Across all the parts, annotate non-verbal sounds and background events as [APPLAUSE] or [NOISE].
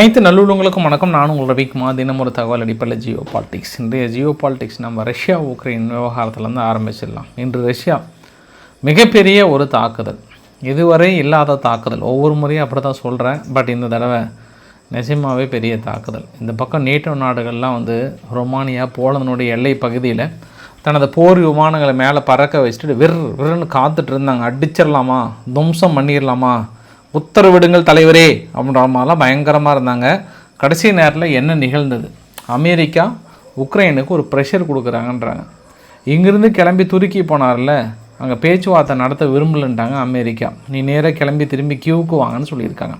அனைத்து நல்லுள்ளவங்களுக்கும் வணக்கம். நான் உங்கள் ரவிக்குமார் தினம் ஒரு தகவல் அடிப்படையில் ஜியோ பாலிடிக்ஸ். இன்றைய ஜியோ பாலிடிக்ஸ் நம்ம ரஷ்யா உக்ரைன் விவகாரத்துலேருந்து ஆரம்பிச்சிடலாம். இன்று ரஷ்யா மிகப்பெரிய ஒரு தாக்குதல். இதுவரை இல்லாத தாக்குதல். ஒவ்வொரு முறையும் அப்படி தான் சொல்கிறேன் பட் இந்த தடவை நிஜமாகவே பெரிய தாக்குதல். இந்த பக்கம் நேட்டோ நாடுகள்லாம் வந்து ரொமானியா போலந்தினுடைய எல்லை பகுதியில் தனது போர் விமானங்களை மேலே பறக்க வச்சுட்டு விர் விருன்னு காத்துட்டு இருந்தாங்க. அடிச்சிடலாமா? தும்சம் பண்ணிடலாமா? உத்தரவிடுங்கள் தலைவரே அப்படின்ற மாதிரிலாம் பயங்கரமாக இருந்தாங்க. கடைசி நேரத்தில் என்ன நிகழ்ந்தது? அமெரிக்கா உக்ரைனுக்கு ஒரு ப்ரெஷர் கொடுக்குறாங்கன்றாங்க. இங்கேருந்து கிளம்பி துருக்கி போனார்ல அங்கே பேச்சுவார்த்தை நடத்த விரும்பலன்ட்டாங்க அமெரிக்கா. நீ நேராக கிளம்பி திரும்பி கியூவுக்கு வாங்கன்னு சொல்லியிருக்காங்க.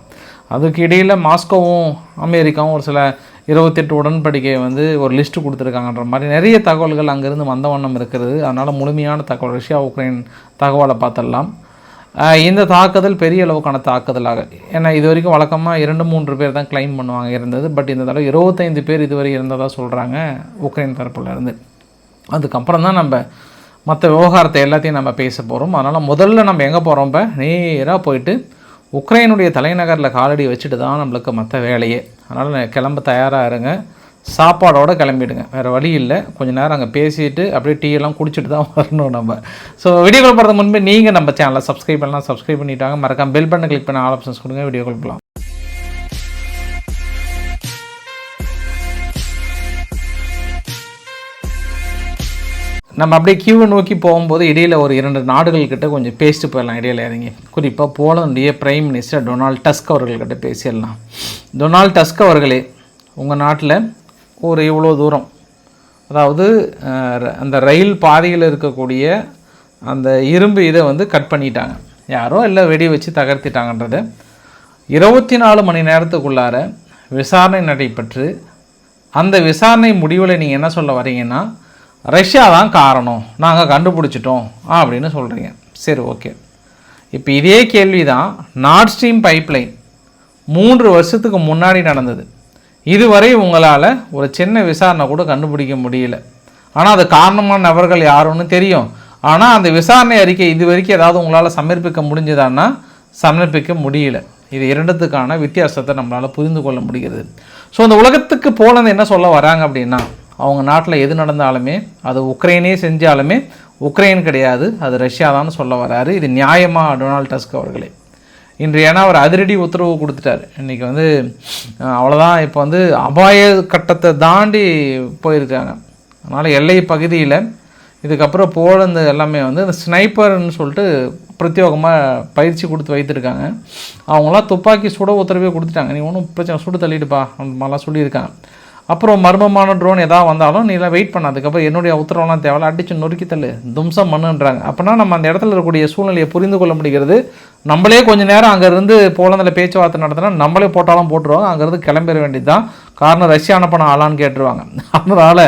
அதுக்கு இடையில் மாஸ்கோவும் அமெரிக்காவும் ஒரு சில இருபத்தெட்டு உடன்படிக்கையை வந்து ஒரு லிஸ்ட்டு கொடுத்துருக்காங்கன்ற மாதிரி நிறைய தகவல்கள் அங்கேருந்து வந்த வண்ணம் இருக்கிறது. அதனால் முழுமையான தகவல் ரஷ்யா உக்ரைன் தகவலை பார்த்துடலாம். இந்த தாக்குதல் பெரிய அளவுக்கான தாக்குதலாக ஏன்னா இது வரைக்கும் வழக்கமாக இரண்டு மூன்று பேர் தான் க்ளைம் பண்ணுவாங்க இருந்தது. பட் இந்த தடவை இருபத்தைந்து பேர் இதுவரை இருந்ததாக சொல்கிறாங்க உக்ரைன் தரப்புலேருந்து அதுக்கப்புறம் தான் நம்ம மற்ற விவகாரத்தை எல்லாத்தையும் நம்ம பேச போகிறோம் அதனால் முதல்ல நம்ம எங்கே போகிறோம் இப்போ? நேராக போயிட்டு உக்ரைனுடைய தலைநகரில் காலடி வச்சுட்டு தான் நம்மளுக்கு மற்ற வேலையே. அதனால் கிளம்ப தயாராக இருங்க. சாப்பாடோடு கிளம்பிடுங்க. வேறு வழி இல்லை. கொஞ்சம் நேரம் அங்கே பேசிட்டு அப்படியே டீ எல்லாம் குடிச்சிட்டு தான் வரணும் நம்ம. ஸோ வீடியோ கால் போகிறதுக்கு முன்பே நீங்கள் நம்ம சேனலை சப்ஸ்கிரைப் பண்ணலாம். சப்ஸ்கிரைப் பண்ணிட்டாங்க. மறக்காம பெல் பட்டன் கிளிக் பண்ண ஆல் ஆப்ஷன்ஸ் கொடுங்க. வீடியோ கால் போகலாம் நம்ம அப்படியே கியூவை நோக்கி போகும்போது இடையில் ஒரு இரண்டு நாடுகள் கிட்ட கொஞ்சம் பேசிட்டு போயிடலாம். இடையில இறங்கி. குறிப்பாக போலந்துடைய பிரைம் மினிஸ்டர் டொனால்ட் டஸ்க் அவர்கள்கிட்ட பேசிடலாம். டொனால்ட் டஸ்க் அவர்களே உங்கள் நாட்டில் ஒரு இவ்வளோ தூரம். அதாவது ர- அந்த ரயில் பாதையில் இருக்கக்கூடிய அந்த இரும்பு இதை வந்து கட் பண்ணிட்டாங்க. யாரோ இல்லை வெடி வச்சு தகர்த்திட்டாங்கன்றத. இருபத்தி நாலு மணி நேரத்துக்குள்ளார விசாரணை நடைபெற்று அந்த விசாரணை முடிவில் நீங்கள் என்ன சொல்ல வரீங்கன்னா ரஷ்யா தான் காரணம். நாங்கள் கண்டுபிடிச்சிட்டோம் அப்படின்னு சொல்கிறீங்க சரி ஓகே. இப்போ இதே கேள்வி தான் நார்ட் ஸ்ட்ரீம் பைப்லைன் மூன்று வருஷத்துக்கு முன்னாடி நடந்தது. இதுவரை உங்களால் ஒரு சின்ன விசாரணை கூட கண்டுபிடிக்க முடியல. ஆனால் அது காரணமான நபர்கள் யாருன்னு தெரியும். ஆனால் அந்த விசாரணை அறிக்கை இது வரைக்கும் ஏதாவது உங்களால் சமர்ப்பிக்க முடிஞ்சதான்னா சமர்ப்பிக்க முடியல. இது இரண்டுத்துக்கான வித்தியாசத்தை நம்மளால் புரிந்து கொள்ள முடிகிறது. ஸோ இந்த உலகத்துக்கு போலந்து என்ன சொல்ல வராங்க அப்படின்னா அவங்க நாட்டில் எது நடந்தாலுமே அது உக்ரைனே செஞ்சாலுமே உக்ரைன் கிடையாது அது ரஷ்யா தான் சொல்ல வராரு. இது நியாயமாக டொனால்ட் டஸ்க் அவர்களே? இன்று ஏன்னா அவர் அதிரடி உத்தரவு கொடுத்துட்டார். இன்றைக்கி வந்து அவ்வளோதான் இப்போ வந்து அபாய கட்டத்தை தாண்டி போயிருக்காங்க. அதனால் எல்லை பகுதியில் இதுக்கப்புறம் போலந்து எல்லாமே வந்து இந்த ஸ்னைப்பர்னு சொல்லிட்டு பிரத்யோகமாக பயிற்சி கொடுத்து வைத்திருக்காங்க. அவங்களாம் துப்பாக்கி சுட உத்தரவே கொடுத்துட்டாங்க. நீ ஒன்றும் பிரச்சனை சுடு தள்ளிடுப்பா அந்த மாதிரிலாம் சொல்லியிருக்காங்க. அப்புறம் மர்மமான ட்ரோன் எதாவது வந்தாலும் நீ எல்லாம் வெயிட் பண்ண. அதுக்கப்புறம் என்னுடைய உத்தரவெல்லாம் தேவையில்ல. அடிச்சு நொறுக்கி தள்ளு. தும்சம் பண்ணுன்றாங்க. அப்போனா நம்ம அந்த இடத்துல இருக்கக்கூடிய சூழ்நிலையை புரிந்து கொள்ள முடிகிறது. நம்மளே கொஞ்சம் நேரம் அங்கேருந்து போலந்தில் பேச்சுவார்த்தை நடத்தினா நம்மளே போட்டாலும் போட்டுருவாங்க. அங்கேருந்து கிளம்பிட வேண்டியது தான் காரணம் ரஷ்யா அனுப்பின ஆளான்னு கேட்டுருவாங்க. [LAUGHS] அதனால்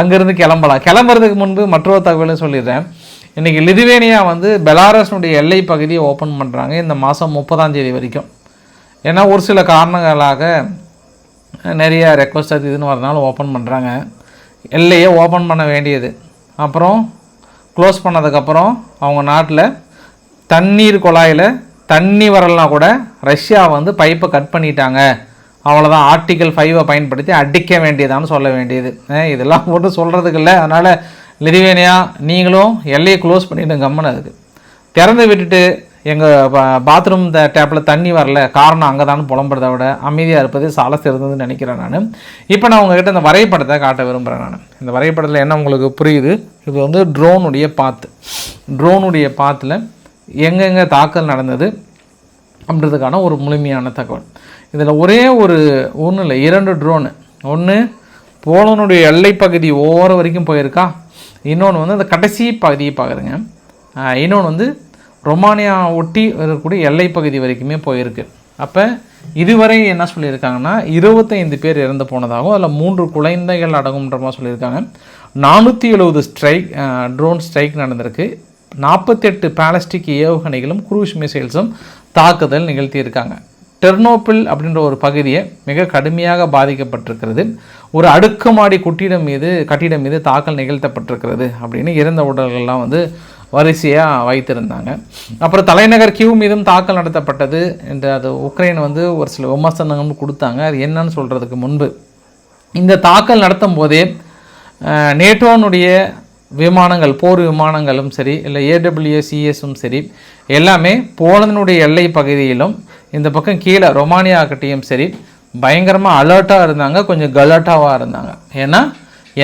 அங்கேருந்து கிளம்பலாம். கிளம்புறதுக்கு முன்பு மற்றொரு தகவலும் சொல்லிடுறேன். இன்றைக்கி லிதுவேனியா வந்து பெலாரஸ்னுடைய எல்லை பகுதியை ஓப்பன் பண்ணுறாங்க இந்த மாதம் முப்பதாம் தேதி வரைக்கும். ஏன்னா ஒரு சில காரணங்களாக நிறைய ரெக்வஸ்ட் அது இதுன்னு வரனால ஓப்பன் பண்ணுறாங்க எல்லையே ஓப்பன் பண்ண வேண்டியது. அப்புறம் க்ளோஸ் பண்ணதுக்கப்புறம் அவங்க நாட்டில் தண்ணீர் குழாயில் தண்ணி வரலனா கூட ரஷ்யா வந்து பைப்பை கட் பண்ணிட்டாங்க. அவ்வளோதான் ஆர்டிக்கல் ஃபைவை பயன்படுத்தி அடிக்க வேண்டியதான்னு சொல்ல வேண்டியது. இதெல்லாம் போட்டு சொல்கிறதுக்கு இல்லை. அதனால் லிதுவேனியா நீங்களும் எல்லையை க்ளோஸ் பண்ணிவிடுங்க கம்மன் அதுக்கு. திறந்து விட்டுட்டு எங்கள் பாத்ரூம் டேப்பில் தண்ணி வரல. காரணம் அங்கே தான் புலம்புறதை விட அமைதியாக இருப்பது சால சிறந்ததுன்னு நினைக்கிறேன் நான். இப்போ நான் உங்ககிட்ட இந்த வரைபடத்தை காட்ட விரும்புகிறேன் நான். இந்த வரைபடத்தில் என்ன உங்களுக்கு புரியுது? இது வந்து ட்ரோனுடைய பாத்து ட்ரோனுடைய பாத்தில் எங்கெங்கே தாக்கல் நடந்தது அப்படின்றதுக்கான ஒரு முழுமையான தகவல். இதில் ஒரே ஒரு ஒன்றும் இல்லை இரண்டு ட்ரோனு ஒன்று போலனுடைய எல்லை பகுதி ஓர வரைக்கும் போயிருக்கா? இன்னொன்று வந்து அந்த கடைசி பகுதியை பார்க்குறேங்க இன்னொன்று வந்து ரொமானியா ஒட்டி இருக்கக்கூடிய எல்லை பகுதி வரைக்குமே போயிருக்கு. அப்போ இதுவரை என்ன சொல்லியிருக்காங்கன்னா இருபத்தைந்து பேர் இறந்து போனதாகவும் அதில் மூன்று குழந்தைகள் அடங்கும்ன்ற மாதிரி சொல்லியிருக்காங்க. நானூற்றி எழுபது ஸ்ட்ரைக் ட்ரோன் ஸ்ட்ரைக் நடந்திருக்கு. நாற்பத்தெட்டு பேலஸ்டிக் ஏவுகணைகளும் குரூஸ் மிசைல்ஸும் தாக்குதல் நிகழ்த்தியிருக்காங்க. டெர்னோப்பில் அப்படின்ற ஒரு பகுதியை மிக கடுமையாக பாதிக்கப்பட்டிருக்கிறது. ஒரு அடுக்குமாடி குட்டிடம் மீது கட்டிடம் மீது தாக்கல் நிகழ்த்தப்பட்டிருக்கிறது அப்படின்னு இறந்த உடல்கள்லாம் வந்து வரிசையாக வைத்திருந்தாங்க. அப்புறம் தலைநகர் கியூ மீதும் தாக்கல் நடத்தப்பட்டது. என்று அது உக்ரைன் வந்து ஒரு சில விமர்சனங்களும் கொடுத்தாங்க. அது என்னன்னு சொல்கிறதுக்கு முன்பு. இந்த தாக்கல் நடத்தும் போதே நேட்டோனுடைய விமானங்கள் போர் விமானங்களும் சரி இல்லை ஏடபிள்யூ சிஎஸும் சரி எல்லாமே போலந்தினுடைய எல்லை பகுதியிலும் இந்த பக்கம் கீழே ரொமானியா கிட்டேயும் சரி பயங்கரமாக அலர்ட்டாக இருந்தாங்க. கொஞ்சம் கலர்ட்டாவாக இருந்தாங்க. ஏன்னா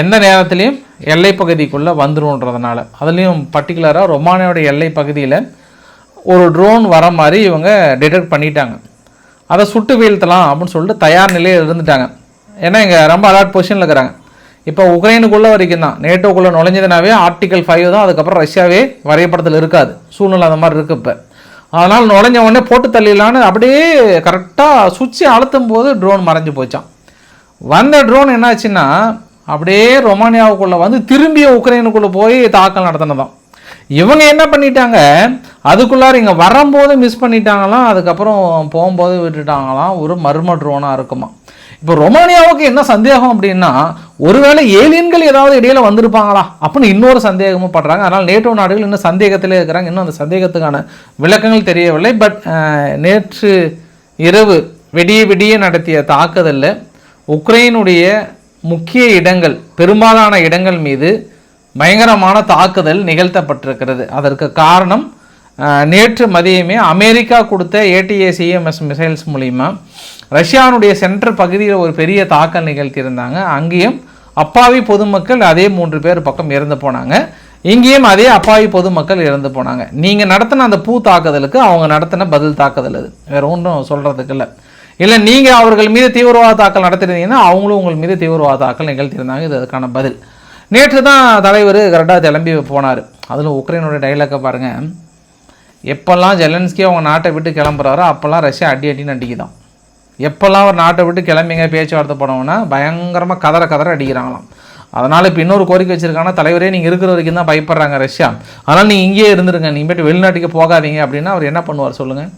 எந்த நேரத்துலையும் எல்லை பகுதிக்குள்ளே வந்துருன்றதுனால அதுலேயும் பர்டிகுலராக ரொமானியாவுடைய எல்லை பகுதியில் ஒரு ட்ரோன் வர மாதிரி இவங்க டிடெக்ட் பண்ணிட்டாங்க. அதை சுட்டு வீழ்த்தலாம் அப்படின்னு சொல்லிட்டு தயார் நிலையில் இருந்துட்டாங்க. ஏன்னா இங்கே ரொம்ப அலர்ட் பொசிஷனில் இருக்கிறாங்க. இப்போ உக்ரைனுக்குள்ளே வரைக்கும் தான். நேட்டோக்குள்ளே நுழைஞ்சதுனாவே ஆர்டிக்கல் ஃபைவ் தான். அதுக்கப்புறம் ரஷ்யாவே வரைபடத்தில் இருக்காது. சூழ்நிலை அந்த மாதிரி இருக்குது இப்போ. அதனால் நுழைஞ்ச உடனே போட்டு தள்ளிடலான்னு அப்படியே கரெக்டாக சுவிட்சை அழுத்தும் போது ட்ரோன் மறைஞ்சு போச்சான் வந்த ட்ரோன் என்னாச்சுன்னா அப்படியே ரொமானியாவுக்குள்ளே வந்து திரும்பிய உக்ரைனுக்குள்ளே போய் தாக்கல் நடத்தினதான் இவங்க என்ன பண்ணிட்டாங்க? அதுக்குள்ளார இங்கே வரும்போது மிஸ் பண்ணிட்டாங்களாம் அதுக்கப்புறம் போகும்போது விட்டுட்டாங்களாம் ஒரு மர்ம ட்ரோனாக இருக்குமா இப்போ ரொமானியாவுக்கு என்ன சந்தேகம் அப்படின்னா ஒருவேளை ஏலியன்கள் ஏதாவது இடையில வந்திருப்பாங்களா? அப்படின்னு இன்னொரு சந்தேகமும் படுறாங்க. அதனால் நேட்டோ நாடுகள் இன்னும் சந்தேகத்திலே இருக்கிறாங்க. இன்னும் அந்த சந்தேகத்துக்கான விளக்கங்கள் தெரியவில்லை. பட் நேற்று இரவு வெடிய வெடிய நடத்திய தாக்குதலில் உக்ரைனுடைய முக்கிய இடங்கள் பெரும்பாலான இடங்கள் மீது பயங்கரமான தாக்குதல் நிகழ்த்தப்பட்டிருக்கிறது. அதற்கு காரணம் நேற்று மதியமே அமெரிக்கா கொடுத்த ஏடிஏசிஎம்எஸ் மிசைல்ஸ் மூலிமா ரஷ்யாவுடைய சென்ட்ரல் பகுதியில் ஒரு பெரிய தாக்கல் நிகழ்த்தியிருந்தாங்க. அங்கேயும் அப்பாவி பொதுமக்கள் அதே மூன்று பேர் பக்கம் இறந்து போனாங்க. இங்கேயும் அதே அப்பாவி பொதுமக்கள் இறந்து போனாங்க. நீங்கள் நடத்தின அந்த பூ தாக்குதலுக்கு அவங்க நடத்தின பதில் தாக்குதல் அது. வேற ஒன்றும் சொல்கிறதுக்கு இல்லை. இல்லை நீங்கள் அவர்கள் மீது தீவிரவாத தாக்கல் நடத்திருந்தீங்கன்னா அவங்களும் உங்கள் மீது தீவிரவாத தாக்கல் நிகழ்த்தியிருந்தாங்க. இது அதுக்கான பதில். நேற்று தான் தலைவர் கரெக்டாக கிளம்பி போனார். அதில் உக்ரைனோட டைலாக்கை பாருங்கள் எப்போல்லாம் ஜெலன்ஸ்கி அவங்க நாட்டை விட்டு கிளம்புறாரோ அப்போல்லாம் ரஷ்யா அடி அடின்னு அடிக்குதான் எப்போல்லாம் ஒரு நாட்டை விட்டு கிளம்பிங்க பேச்சுவார்த்தை போனோம்னா பயங்கரமாக கதற கதற அடிக்கிறாங்களாம். அதனால் இப்போ இன்னொரு கோரிக்கை வச்சிருக்காங்கன்னா தலைவரே நீங்கள் இருக்கிற வரைக்கும் தான் பயப்படுறாங்க ரஷ்யா. அதனால் நீங்கள் இங்கேயே இருந்துருங்க. நீங்கள் போய்ட்டு வெளிநாட்டுக்கு போகாதீங்க அப்படின்னா அவர் என்ன பண்ணுவார் சொல்லுங்கள்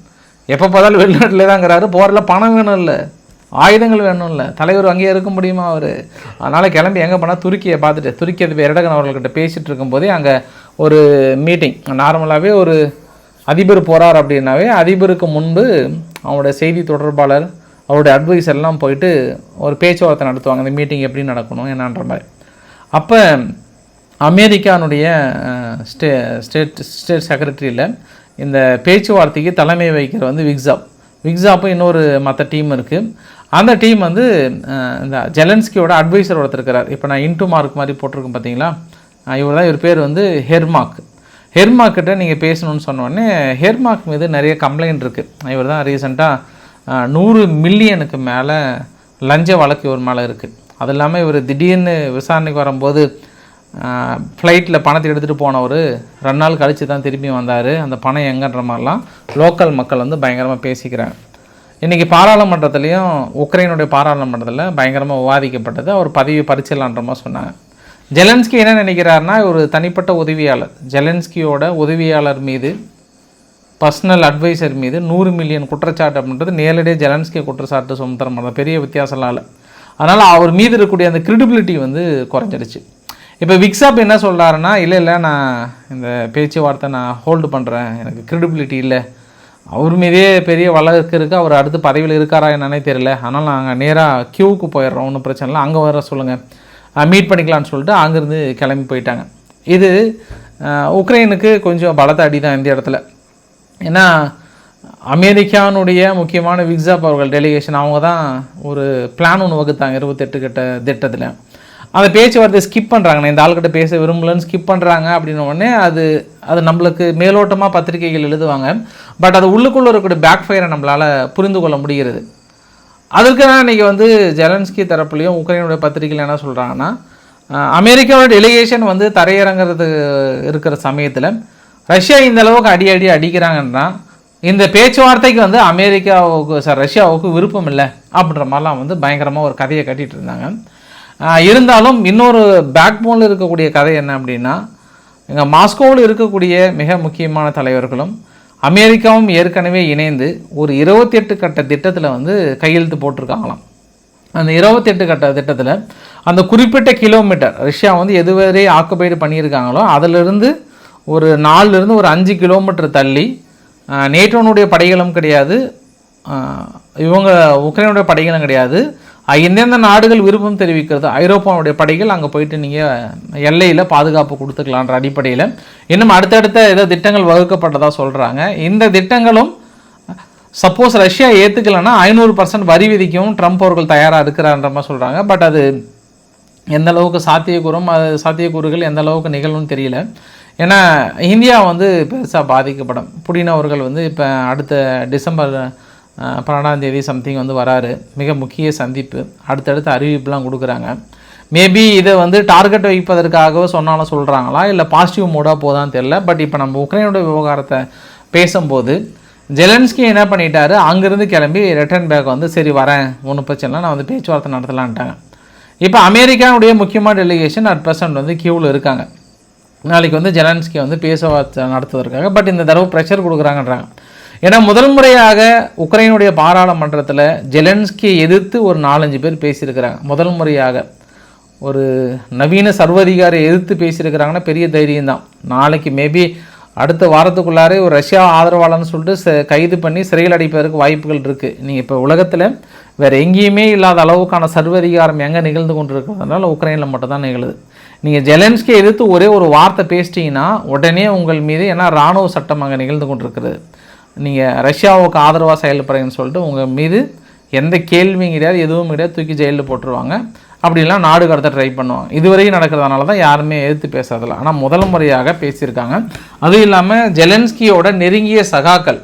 எப்போ பார்த்தாலும் வெளிநாட்டில் தாங்கிறாரு போரில் பணம் வேணும் இல்லை ஆயுதங்கள் வேணும் இல்லை தலைவர் அங்கேயே இருக்க முடியுமா அவர்? அதனால் கிளம்பி எங்கே போனால் துருக்கியை பார்த்துட்டு துருக்கி அதிபர் எரடகன் அவர்கள்கிட்ட பேசிகிட்டு இருக்கும்போதே அங்கே ஒரு மீட்டிங் நார்மலாகவே ஒரு அதிபர் போகிறார் அப்படின்னாவே அதிபருக்கு முன்பு அவருடைய செய்தி தொடர்பாளர் அவருடைய அட்வைஸ் எல்லாம் போயிட்டு ஒரு பேச்சுவார்த்தை நடத்துவாங்க. இந்த மீட்டிங் எப்படி நடக்கணும் என்னன்ற மாதிரி. அப்போ அமெரிக்கானுடைய ஸ்டே ஸ்டேட் ஸ்டேட் செக்ரட்டரியில் இந்த பேச்சுவார்த்தைக்கு தலைமை வகிக்கிறது வந்து விக்ஸாப். விக்ஸாப்பும் இன்னொரு மற்ற டீம் இருக்குது அந்த டீம் வந்து இந்த ஜெலன்ஸ்கியோட அட்வைசர் ஒருத்தர் இருக்கிறார். இப்போ நான் இன்டு மார்க் மாதிரி போட்டிருக்கேன் பார்த்தீங்களா இவர் தான் இவர் பேர் வந்து ஹெர்மார்க் ஹெர்மார்க்கிட்ட நீங்கள் பேசணும்னு சொன்னோடனே ஹெர்மார்க் மீது நிறைய கம்ப்ளைண்ட் இருக்குது இவர் தான் ரீசெண்டாக நூறு மில்லியனுக்கு மேலே லஞ்ச வழக்கு இவர் மேலே இருக்குது அது இல்லாமல் இவர் திடீர்னு விசாரணைக்கு வரும்போது ஃப்ளைட்டில் பணத்தை எடுத்துகிட்டு போனவர் ரெண்டு நாள் கழித்து தான் திரும்பி வந்தார். அந்த பணம் எங்கன்ற மாதிரிலாம் லோக்கல் மக்கள் வந்து பயங்கரமாக பேசிக்கிறாங்க. இன்றைக்கி பாராளுமன்றத்துலேயும் உக்ரைனுடைய பாராளுமன்றத்தில் பயங்கரமாக விவாதிக்கப்பட்டது. அவர் பதவி பறிச்சிடலான்ற மாதிரி சொன்னாங்க. ஜெலன்ஸ்கி என்ன நினைக்கிறாருன்னா ஒரு தனிப்பட்ட உதவியாளர். ஜெலன்ஸ்கியோட உதவியாளர் மீது பர்சனல் அட்வைசர் மீது நூறு மில்லியன் குற்றச்சாட்டு அப்படின்றது நேரடியாக ஜெலன்ஸ்கி குற்றச்சாட்டு சுமத்துற மாதிரி பெரிய வித்தியாசம்லாம் இல்லை. அதனால் அவர் மீது இருக்கக்கூடிய அந்த கிரெடிபிலிட்டி வந்து குறைஞ்சிடுச்சு. இப்போ விக்ஸாப் என்ன சொல்கிறாருன்னா இல்லை இல்லை நான் இந்த பேச்சுவார்த்தை நான் ஹோல்டு பண்ணுறேன் எனக்கு கிரெடிபிலிட்டி இல்லை. அவர் மீதே பெரிய வழக்கு இருக்குது அவர் அடுத்து பதவியில் இருக்காரா என்னன்னே தெரியல. ஆனால் நாங்கள் நேராக கியூவுக்கு போயிடுறோம். ஒன்றும் பிரச்சனை இல்லை. அங்கே வர சொல்லுங்கள் மீட் பண்ணிக்கலாம்னு சொல்லிட்டு அங்கேருந்து கிளம்பி போயிட்டாங்க. இது உக்ரைனுக்கு கொஞ்சம் பலத்த அடி தான் இந்த இடத்துல. ஏன்னா அமெரிக்கானுடைய முக்கியமான விக்ஸாப் அவர்கள் டெலிகேஷன் அவங்க தான் ஒரு பிளான் ஒன்று வகுத்தாங்க. இருபத்தெட்டு கிட்ட திட்டத்தில். அந்த பேச்சுவார்த்தை ஸ்கிப் பண்ணுறாங்க நான் இந்த ஆள்கிட்ட பேச விரும்பலன்னு ஸ்கிப் பண்ணுறாங்க அப்படின்ன உடனே அது அது நம்மளுக்கு மேலோட்டமாக பத்திரிகைகள் எழுதுவாங்க. பட் அது உள்ளுக்குள்ளே இருக்கக்கூடிய பேக் ஃபயரை நம்மளால் புரிந்து கொள்ள முடிகிறது. அதற்கு தான் இன்றைக்கி வந்து ஜெலன்ஸ்கி தரப்புலையும் உக்ரைனுடைய பத்திரிகையில் என்ன சொல்கிறாங்கன்னா அமெரிக்காவோட டெலிகேஷன் வந்து தரையிறங்கிறது இருக்கிற சமயத்தில் ரஷ்யா இந்த அளவுக்கு அடி அடி அடிக்கிறாங்கன்னா இந்த பேச்சுவார்த்தைக்கு வந்து அமெரிக்காவுக்கு சார் ரஷ்யாவுக்கு விருப்பம் இல்லை அப்படின்ற மாதிரிலாம் வந்து பயங்கரமாக ஒரு கதையை கட்டிகிட்டு இருந்தாங்க. இருந்தாலும் இன்னொரு பேக் போனில் இருக்கக்கூடிய கதை என்ன அப்படின்னா எங்கள் மாஸ்கோவில் இருக்கக்கூடிய மிக முக்கியமான தலைவர்களும் அமெரிக்காவும் ஏற்கனவே இணைந்து ஒரு இருபத்தெட்டு கட்ட திட்டத்தில் வந்து கையெழுத்து போட்டிருக்காங்களாம். அந்த இருபத்தெட்டு கட்ட திட்டத்தில் அந்த குறிப்பிட்ட கிலோமீட்டர் ரஷ்யா வந்து எதுவரை ஆக்குபைடு பண்ணியிருக்காங்களோ அதிலிருந்து ஒரு நாலுலேருந்து ஒரு அஞ்சு கிலோமீட்டர் தள்ளி நேட்டோனுடைய படைகளும் கிடையாது இவங்க உக்ரைனுடைய படைகளும் கிடையாது எந்தெந்த நாடுகள் விருப்பம் தெரிவிக்கிறது? ஐரோப்பாவுடைய படைகள் அங்கே போயிட்டு நீங்கள் எல்லையில் பாதுகாப்பு கொடுத்துக்கலான்ற அடிப்படையில். இன்னும் அடுத்தடுத்த ஏதோ திட்டங்கள் வகுக்கப்பட்டதாக சொல்கிறாங்க இந்த திட்டங்களும் சப்போஸ் ரஷ்யா ஏற்றுக்கலைன்னா ஐநூறு பர்சன்ட் வரி விதிக்கவும் ட்ரம்ப் அவர்கள் தயாராக இருக்கிறான்ற மாதிரி சொல்கிறாங்க பட் அது எந்த அளவுக்கு சாத்தியக்கூறும் அது சாத்தியக்கூறுகள் எந்த அளவுக்கு நிகழும்னு தெரியல. ஏன்னா இந்தியா வந்து பெருசாக பாதிக்கப்படும். புடின் அவர்கள் வந்து இப்போ அடுத்த டிசம்பர் பன்னெண்டாந்தேதி பன்னெண்டாம் தேதி சம்திங் வந்து வராரு. மிக முக்கிய சந்திப்பு. அடுத்தடுத்து அறிவிப்புலாம் கொடுக்குறாங்க. மேபி இதை வந்து டார்கெட் வைப்பதற்காகவோ சொன்னாலும் சொல்கிறாங்களா இல்லை பாசிட்டிவ் மூடாக போதான்னு தெரில பட் இப்போ நம்ம உக்ரைனோட விவகாரத்தை பேசும்போது ஜெலன்ஸ்கி என்ன பண்ணிட்டாரு? அங்கேருந்து கிளம்பி ரிட்டர்ன் பேக் வந்து சரி வரேன். ஒன்றும் பிரச்சனை இல்லை நான் வந்து பேச்சுவார்த்தை நடத்தலான்ட்டாங்க. இப்போ அமெரிக்காவுடைய முக்கியமான டெலிகேஷன் அட் ப்ரெசன்ட் வந்து கியூவில் இருக்காங்க. நாளைக்கு வந்து ஜெலன்ஸ்கி வந்து பேச்சுவார்த்தை நடத்துவதற்காக. பட் இந்த தடவை ப்ரெஷர் கொடுக்குறாங்கன்றாங்க. ஏன்னா முதல் முறையாக உக்ரைனுடைய பாராளுமன்றத்தில் ஜெலன்ஸ்கியை எதிர்த்து ஒரு நாலஞ்சு பேர் பேசியிருக்கிறாங்க. முதல் முறையாக. ஒரு நவீன சர்வதிகாரை எதிர்த்து பேசியிருக்கிறாங்கன்னா பெரிய தைரியம் தான் நாளைக்கு மேபி அடுத்த வாரத்துக்குள்ளாரே ஒரு ரஷ்யா ஆதரவாளர்னு சொல்லிட்டு ச- கைது பண்ணி சிறையில் அடைப்பதற்கு வாய்ப்புகள் இருக்குது நீங்கள் இப்போ உலகத்தில் வேறு எங்கேயுமே இல்லாத அளவுக்கான சர்வதிகாரம் எங்கே நிகழ்ந்து கொண்டு இருக்கிறதுனால உக்ரைனில் மட்டும்தான் நிகழுது. நீங்கள் ஜெலன்ஸ்கியை எதிர்த்து ஒரே ஒரு வார்த்தை பேசிட்டீங்கன்னா உடனே உங்கள் மீது ஏன்னா இராணுவ சட்டம் அங்கே நிகழ்ந்து கொண்டிருக்கிறது. நீங்கள் ரஷ்யாவுக்கு ஆதரவாக செயல்படுறீங்கன்னு சொல்லிட்டு உங்கள் மீது எந்த கேள்வியும் கிடையாது எதுவும் கிடையாது தூக்கி ஜெயிலில் போட்டுருவாங்க. அப்படிலாம் நாடு கடத்த ட்ரை பண்ணுவாங்க. இதுவரையும் நடக்கிறதுனால தான் யாருமே எதிர்த்து பேசுறதில்ல ஆனால் முதல் முறையாக பேசியிருக்காங்க. அதுவும் இல்லாமல் ஜெலன்ஸ்கியோட நெருங்கிய சகாக்கள்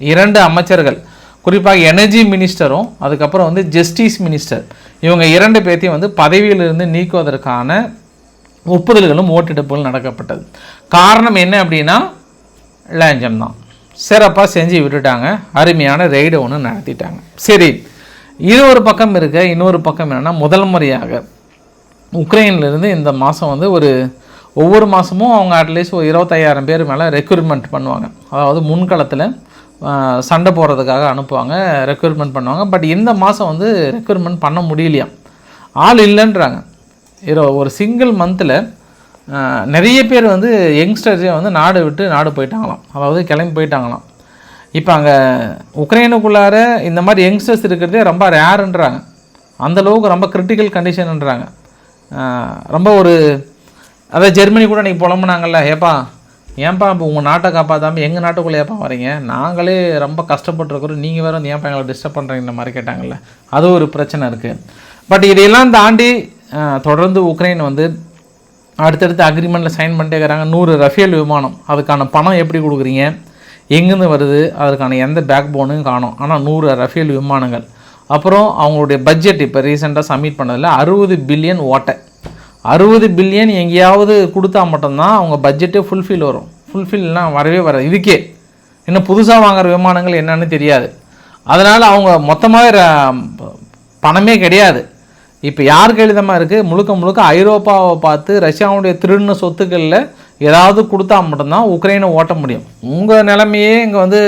இரண்டு அமைச்சர்கள் குறிப்பாக எனர்ஜி மினிஸ்டரும் அதுக்கப்புறம் வந்து ஜஸ்டிஸ் மினிஸ்டர் இவங்க இரண்டு பேர்த்தையும் வந்து பதவியிலிருந்து நீக்குவதற்கான ஒப்புதல்களும் ஓட்டெடுப்புகளும் நடக்கப்பட்டது. காரணம் என்ன அப்படின்னா லஞ்சம் தான். சிறப்பாக செஞ்சு விட்டுட்டாங்க. அருமையான ரெய்டு ஒன்று நடத்திட்டாங்க. சரி இது ஒரு பக்கம் இருக்க இன்னொரு பக்கம் என்னென்னா முதல் முறையாக உக்ரைன்லேருந்து இந்த மாதம் வந்து ஒரு ஒவ்வொரு மாதமும் அவங்க அட்லீஸ்ட் ஒரு இருபத்தையாயிரம் பேர் மேலே ரெக்ரூட்மெண்ட் பண்ணுவாங்க. அதாவது முன்களத்தில் சண்டை போடுறதுக்காக அனுப்புவாங்க ரெக்ரூட்மெண்ட் பண்ணுவாங்க. பட் இந்த மாதம் வந்து ரெக்ரூட்மெண்ட் பண்ண முடியலையாம் ஆள் இல்லைன்றாங்க. இரு ஒரு சிங்கிள் மந்தில் நிறைய பேர் வந்து யங்ஸ்டர்ஸே வந்து நாடு விட்டு நாடு போயிட்டாங்களாம். அதாவது கிளம்பி போயிட்டாங்களாம். இப்போ அங்கே உக்ரைனுக்குள்ளார இந்த மாதிரி யங்ஸ்டர்ஸ் இருக்கிறதே ரொம்ப ரேருன்றாங்க. அந்த அளவுக்கு ரொம்ப கிரிட்டிக்கல் கண்டிஷன்ன்றாங்க ரொம்ப ஒரு அதாவது ஜெர்மனி கூட நீங்கள் புலம்புனாங்கல்ல ஏப்பா ஏன்பா இப்போ உங்கள் நாட்டை காப்பாற்றாமல் எங்கள் நாட்டுக்குள்ளே ஏப்பா வரீங்க நாங்களே ரொம்ப கஷ்டப்பட்டுருக்குறோம். நீங்கள் வேறு வந்து ஏன்ப்பா எங்களை டிஸ்டர்ப் பண்ணுறீங்க இந்த மாதிரி கேட்டாங்கல்ல. அது ஒரு பிரச்சனை இருக்குது பட் இதையெல்லாம் தாண்டி தொடர்ந்து உக்ரைன் வந்து அடுத்தடுத்து அக்ரிமெண்ட்டில் சைன் பண்ணிட்டே இருக்கிறாங்க நூறு ரஃபேல் விமானம். அதுக்கான பணம் எப்படி கொடுக்குறீங்க? எங்கேருந்து வருது? அதுக்கான எந்த பேக் போனும் காணும். ஆனால் நூறு ரஃபேல் விமானங்கள். அப்புறம் அவங்களுடைய பட்ஜெட் இப்போ ரீசெண்டாக சப்மிட் பண்ணதில் அறுபது பில்லியன் ஓட்டை அறுபது பில்லியன் எங்கேயாவது கொடுத்தா மட்டும்தான் அவங்க பட்ஜெட்டே ஃபுல்ஃபில் வரும். ஃபுல்ஃபில்லாம் வரவே வராது. இதுக்கே. இன்னும் புதுசாக வாங்குற விமானங்கள் என்னன்னு தெரியாது. அதனால் அவங்க மொத்தமாகவே பணமே கிடையாது. இப்போ யாருக்கு எழுதமாக இருக்குது முழுக்க முழுக்க ஐரோப்பாவை பார்த்து ரஷ்யாவுடைய திருடின சொத்துக்களில் ஏதாவது கொடுத்தா மட்டும்தான் உக்ரைனை ஓட்ட முடியும். உங்கள் நிலைமையே இங்கே வந்து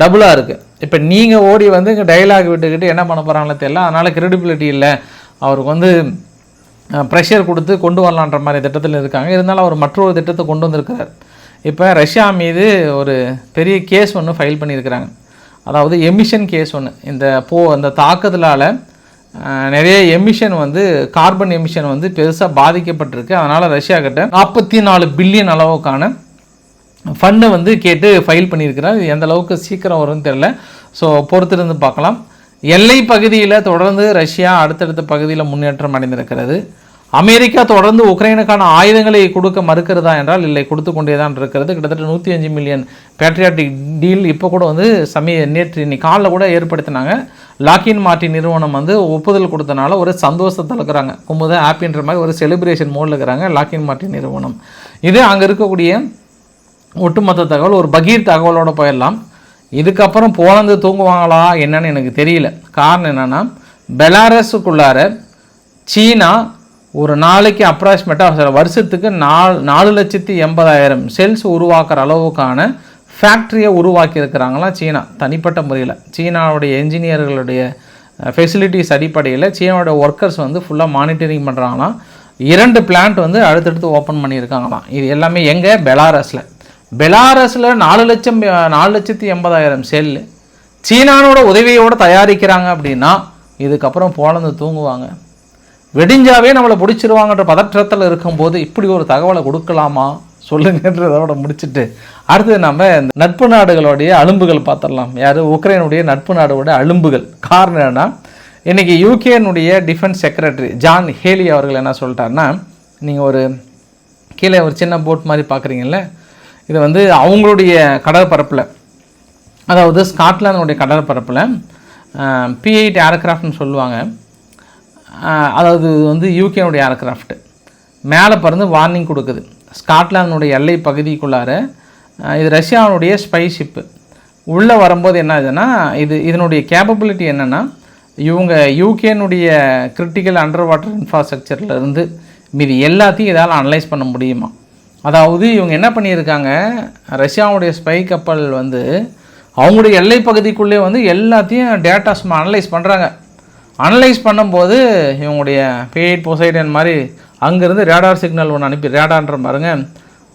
டபுளாக இருக்குது இப்போ நீங்கள் ஓடி வந்து இங்கே டைலாக் விட்டுக்கிட்டு என்ன பண்ண போகிறாங்களோ தெரியல. அதனால் கிரெடிபிலிட்டி இல்லை. அவருக்கு வந்து ப்ரெஷர் கொடுத்து கொண்டு வரலான்ற மாதிரி திட்டத்தில் இருக்காங்க. இருந்தாலும் அவர் மற்றொரு திட்டத்தை கொண்டு வந்திருக்கிறார். இப்போ ரஷ்யா மீது ஒரு பெரிய கேஸ் ஒன்று ஃபைல் பண்ணியிருக்கிறாங்க. அதாவது எமிஷன் கேஸ் ஒன்று இந்த போ அந்த தாக்குதலால் நிறைய எமிஷன் வந்து கார்பன் எமிஷன் வந்து பெருசாக பாதிக்கப்பட்டிருக்கு. அதனால் ரஷ்யா கிட்ட நாற்பத்தி நாலு பில்லியன் அளவுக்கான ஃபண்டை வந்து கேட்டு ஃபைல் பண்ணியிருக்கிறார். இது எந்த அளவுக்கு சீக்கிரம் வரும்னு தெரில ஸோ பொறுத்திருந்து பார்க்கலாம். எல்லை பகுதியில் தொடர்ந்து ரஷ்யா அடுத்தடுத்த பகுதியில் முன்னேற்றம் அடைந்திருக்கிறது. அமெரிக்கா தொடர்ந்து உக்ரைனுக்கான ஆயுதங்களை கொடுக்க மறுக்கிறதா என்றால் இல்லை கொடுத்து கொண்டே தான் இருக்கிறது. கிட்டத்தட்ட நூற்றி அஞ்சு மில்லியன் பேட்ரியாட்டிக் டீல் இப்போ கூட வந்து சமய நேற்று இன்னைக்கு காலில் கூட ஏற்படுத்தினாங்க. லாக்கின் மார்ட்டின் நிறுவனம் வந்து ஒப்புதல் கொடுத்தனால ஒரு சந்தோஷத்தில் இருக்கிறாங்க. கும்புத ஆப்பின்ற மாதிரி ஒரு செலிப்ரேஷன் மோடில் இருக்கிறாங்க லாக்கின் மார்ட்டின் நிறுவனம். இது அங்கே இருக்கக்கூடிய ஒட்டுமொத்த தகவல். ஒரு பகீர் தகவலோடு போயிடலாம். இதுக்கப்புறம் போலந்து தூங்குவாங்களா என்னன்னு எனக்கு தெரியல. காரணம் என்னென்னா பெலாரஸுக்குள்ளார சீனா ஒரு நாளைக்கு அப்ராக்சிமேட்டாக வருஷத்துக்கு நாலு நாலு லட்சத்தி எண்பதாயிரம் செல்ஸ் உருவாக்குற அளவுக்கான ஃபேக்ட்ரியை உருவாக்கியிருக்கிறாங்களாம் சீனா தனிப்பட்ட முறையில். சீனாவுடைய என்ஜினியர்களுடைய ஃபெசிலிட்டிஸ் அடிப்படையில் சீனாவோட ஒர்க்கர்ஸ் வந்து ஃபுல்லாக மானிட்டரிங் பண்ணுறாங்களாம் இரண்டு பிளான்ட் வந்து அடுத்தடுத்து ஓப்பன் பண்ணியிருக்காங்களாம். இது எல்லாமே எங்கே? பெலாரஸில். பெலாரஸில் நாலு லட்சம் நாலு லட்சத்தி எண்பதாயிரம் செல்லு சீனானோட உதவியோடு தயாரிக்கிறாங்க அப்படின்னா இதுக்கப்புறம் போலந்து தூங்குவாங்க. வெடிஞ்சாவே நம்மளை பிடிச்சிருவாங்கன்ற பதற்றத்தில் இருக்கும்போது இப்படி ஒரு தகவலை கொடுக்கலாமா? சொல்லுங்கன்றதோட முடிச்சுட்டு அடுத்தது நம்ம இந்த நட்பு நாடுகளுடைய அலும்புகள் பார்த்துடலாம். யார்? உக்ரைனுடைய நட்பு நாடோட அலும்புகள். காரணம் என்னென்னா இன்றைக்கி யூகேனுடைய டிஃபென்ஸ் செக்ரட்டரி ஜான் ஹேலி அவர்கள் என்ன சொல்லிட்டாருன்னா நீங்கள் ஒரு கீழே ஒரு சின்ன போட் மாதிரி பார்க்குறீங்கல்ல இது வந்து அவங்களுடைய கடற்பரப்பில் அதாவது ஸ்காட்லாந்துடைய கடற்பரப்பில் பி எயிட் ஏர்க்ராஃப்ட்னு சொல்லுவாங்க. அதாவது இது வந்து யூகேனுடைய ஏர்க்ராஃப்ட் மேலே பறந்து வார்னிங் கொடுக்குது. ஸ்காட்லாந்துடைய எல்லை பகுதிக்குள்ளார இது ரஷ்யாவுடைய ஸ்பை ஷிப்பு உள்ளே வரும்போது என்ன ஆகுதுன்னா இது இதனுடைய கேப்பபிலிட்டி என்னென்னா இவங்க யூகேனுடைய கிரிட்டிக்கல் அண்டர் வாட்டர் இன்ஃப்ராஸ்ட்ரக்சர்லேருந்து மீது மீதி எல்லாத்தையும் இதால் அனலைஸ் பண்ண முடியுமா? அதாவது இவங்க என்ன பண்ணியிருக்காங்க ரஷ்யாவுடைய ஸ்பை கப்பல் வந்து அவங்களுடைய எல்லை பகுதிக்குள்ளே வந்து எல்லாத்தையும் டேட்டாஸ் அனலைஸ் பண்ணுறாங்க அனலைஸ் பண்ணும்போது இவங்களுடைய பேய்ட் பொசைடன் மாதிரி அங்கேருந்து ரேடார் சிக்னல் ஒன்று அனுப்பி ரேடான்ற பாருங்க.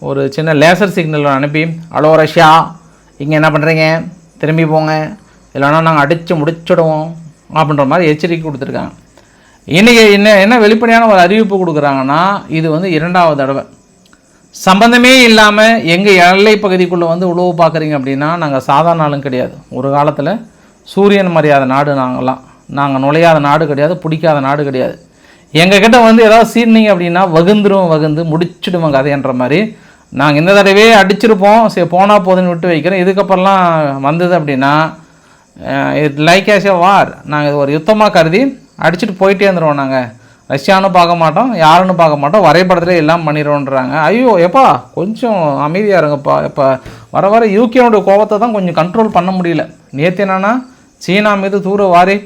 ஒரு சின்ன லேசர் சிக்னல் ஒன்று அனுப்பி ஹலோ ரஷ்யா இங்கே என்ன பண்ணுறீங்க திரும்பி போங்க. இல்லைன்னா நாங்கள் அடித்து முடிச்சிடுவோம். அப்படின்ற மாதிரி எச்சரிக்கை கொடுத்துருக்காங்க. இன்றைக்கி என்ன என்ன வெளிப்படையான ஒரு அறிவிப்பு கொடுக்குறாங்கன்னா இது வந்து இரண்டாவது தடவை. சம்பந்தமே இல்லாமல் எங்கள் எல்லை பகுதிக்குள்ளே வந்து உழவு பார்க்குறீங்க அப்படின்னா நாங்கள் சாதாரண ஆளும் கிடையாது. ஒரு காலத்தில் சூரியன் மரியாதை நாடு நாங்கள்லாம் நாங்கள் நுழையாத நாடு கிடையாது பிடிக்காத நாடு கிடையாது. எங்கள் கிட்ட வந்து ஏதாவது சீர்னீங்க அப்படின்னா வகுந்துரும் வகுந்து முடிச்சிடுவோம் கதைன்ற மாதிரி. நாங்கள் இந்த தடவையே அடிச்சிருப்போம். சரி போனால் போதுன்னு விட்டு வைக்கிறோம் இதுக்கப்புறம்லாம் வந்தது அப்படின்னா இது லைக் ஆஸ் ஏ வார் நாங்கள் இது ஒரு யுத்தமாக கருதி அடிச்சுட்டு போயிட்டே இருந்துருவோம் நாங்கள் ரஷ்யான்னு பார்க்க மாட்டோம் யாருன்னு பார்க்க மாட்டோம். வரைபடத்துலேயே எல்லாம் பண்ணிடுவோன்றாங்க ஐயோ எப்பா கொஞ்சம் அமைதியாக இருங்கப்பா. இப்போ வர வர யூகேனுடைய கோபத்தை தான் கொஞ்சம் கண்ட்ரோல் பண்ண முடியல. நேற்று என்னன்னா சீனா மீது தூர வாரி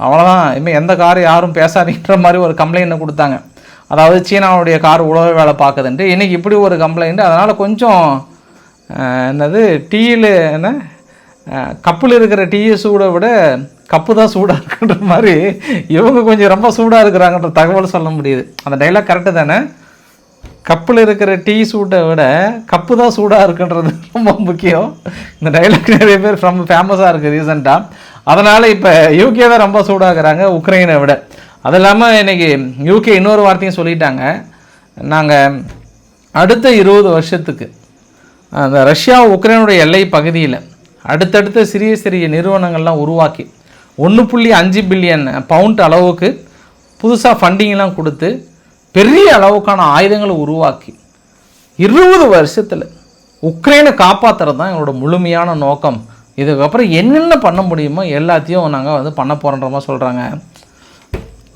அவ்வளோதான் இனிமேல் எந்த கார் யாரும் பேசாதீன்ற மாதிரி ஒரு கம்ப்ளைண்ட்டை கொடுத்தாங்க. அதாவது சீனாவுடைய கார் உழவு வேலை பார்க்குதுன்ட்டு. இன்றைக்கி இப்படி ஒரு கம்ப்ளைண்ட் அதனால் கொஞ்சம் என்னது டீயில் என்ன கப்பில் இருக்கிற டீயை சூடை விட கப்பு தான் சூடாக இருக்குன்ற மாதிரி இவங்க கொஞ்சம் ரொம்ப சூடாக இருக்கிறாங்கன்ற தகவல் சொல்ல முடியுது. அந்த டைலாக் கரெக்டு தானே? கப்பில் இருக்கிற டீ சூட்டை விட கப்பு தான் சூடாக இருக்குன்றது ரொம்ப முக்கியம். இந்த டைலாக் நிறைய பேர் ரொம்ப ஃபேமஸாக இருக்குது ரீசெண்டாக அதனால் இப்போ யூகே தான் ரொம்ப சூடாகிறாங்க உக்ரைனை விட. அது இல்லாமல் இன்றைக்கி யூகே இன்னொரு வார்த்தையும் சொல்லிட்டாங்க. நாங்கள் அடுத்த இருபது வருஷத்துக்கு அந்த ரஷ்யா உக்ரைனுடைய எல்லை பகுதியில் அடுத்தடுத்த சிறிய சிறிய நிறுவனங்கள்லாம் உருவாக்கி ஒன்று புள்ளி அஞ்சு பில்லியன் பவுண்ட் அளவுக்கு புதுசாக ஃபண்டிங்லாம் கொடுத்து பெரிய அளவுக்கான ஆயுதங்களை உருவாக்கி இருபது வருஷத்தில் உக்ரைனை காப்பாற்றுறது தான் எங்களோட முழுமையான நோக்கம். இதுக்கப்புறம் என்னென்ன பண்ண முடியுமோ எல்லாத்தையும் நாங்கள் வந்து பண்ண போகிறோன்ற மாதிரி சொல்கிறாங்க